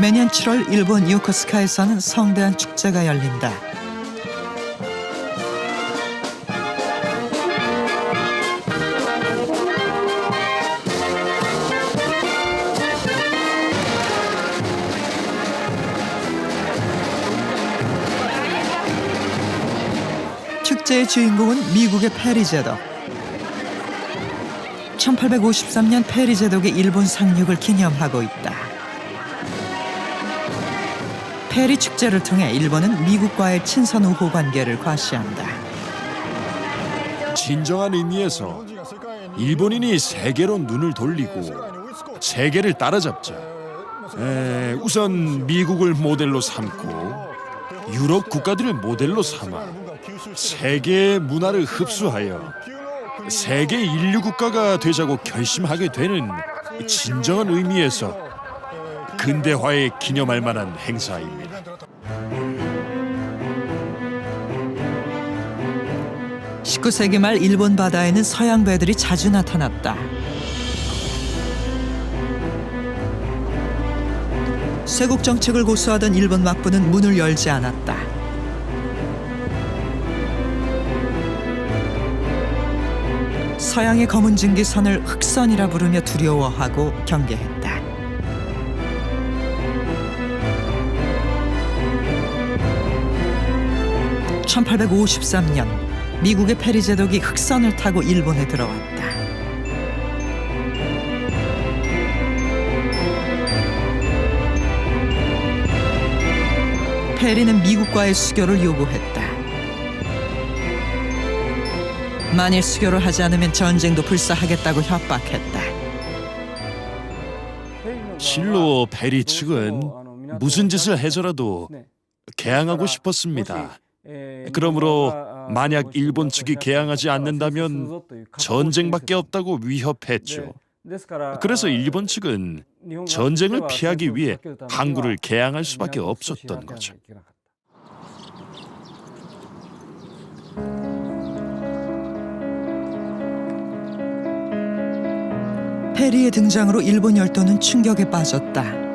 매년 7월 일본 요코스카에서는 성대한 축제가 열린다. 축제의 주인공은 미국의 페리 제독. 1853년 페리 제독의 일본 상륙을 기념하고 있다. 페리 축제를 통해 일본은 미국과의 친선 우호 관계를 과시한다. 진정한 의미에서 일본인이 세계로 눈을 돌리고 세계를 따라잡자. 에, 우선 미국을 모델로 삼고 유럽 국가들을 모델로 삼아 세계의 문화를 흡수하여 세계 인류 국가가 되자고 결심하게 되는 진정한 의미에서 근대화에 기념할 만한 행사입니다. 19세기 말 일본 바다에는 서양 배들이 자주 나타났다. 쇄국 정책을 고수하던 일본 막부는 문을 열지 않았다. 서양의 검은 증기선을 흑선이라 부르며 두려워하고 경계했다. (1853년) 미국의 페리 제독이 흑선을 타고 일본에 들어왔다. 페리는 미국과의 수교를 요구했다. 만일 수교를 하지 않으면 전쟁도 불사하겠다고 협박했다. 실로 페리 측은 무슨 짓을 해서라도 개항하고 싶었습니다. 그러므로 만약 일본 측이 개항하지 않는다면 전쟁밖에 없다고 위협했죠. 그래서 일본 측은 전쟁을 피하기 위해 항구를 개항할 수밖에 없었던 거죠. 페리의 등장으로 일본 열도는 충격에 빠졌다.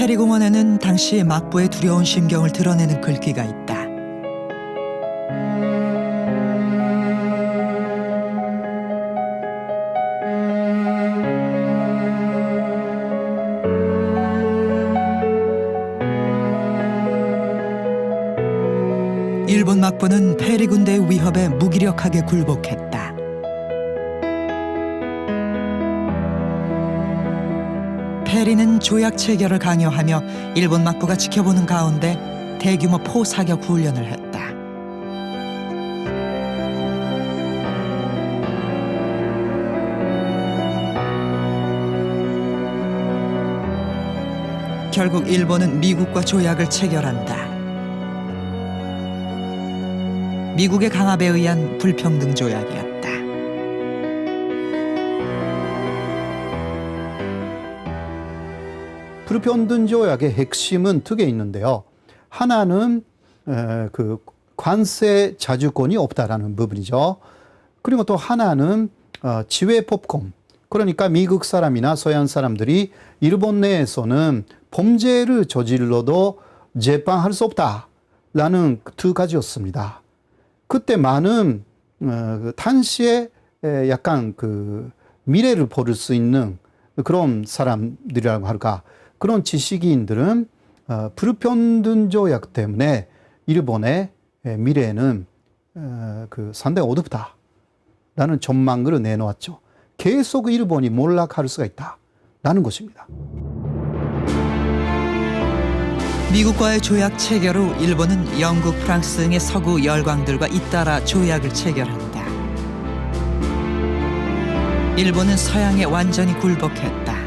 페리 공원에는 당시 막부의 두려운 심경을 드러내는 글귀가 있다. 일본 막부는 페리 군대의 위협에 무기력하게 굴복했다. 페리는 조약 체결을 강요하며 일본 막부가 지켜보는 가운데 대규모 포 사격 훈련을 했다. 결국 일본은 미국과 조약을 체결한다. 미국의 강압에 의한 불평등 조약이었다. 불편등 조약의 핵심은 두 개 있는데요. 하나는 에, 그 관세 자주권이 없다라는 부분이죠. 그리고 또 하나는 어, 지회 법권. 그러니까 미국 사람이나 서양 사람들이 일본 내에서는 범죄를 저질러도 재판할 수 없다라는 두 가지였습니다. 그때 많은 어, 그 당시에 에, 약간 그 미래를 보를 수 있는 그런 사람들이라고 할까 그런 지식인들은 어, 불편등 조약 때문에 일본의 에, 미래는 어, 그 상당히 어둡다라는 전망을 내놓았죠. 계속 일본이 몰락할 수가 있다라는 것입니다. 미국과의 조약 체결 후 일본은 영국, 프랑스 등의 서구 열강들과 잇따라 조약을 체결한다. 일본은 서양에 완전히 굴복했다.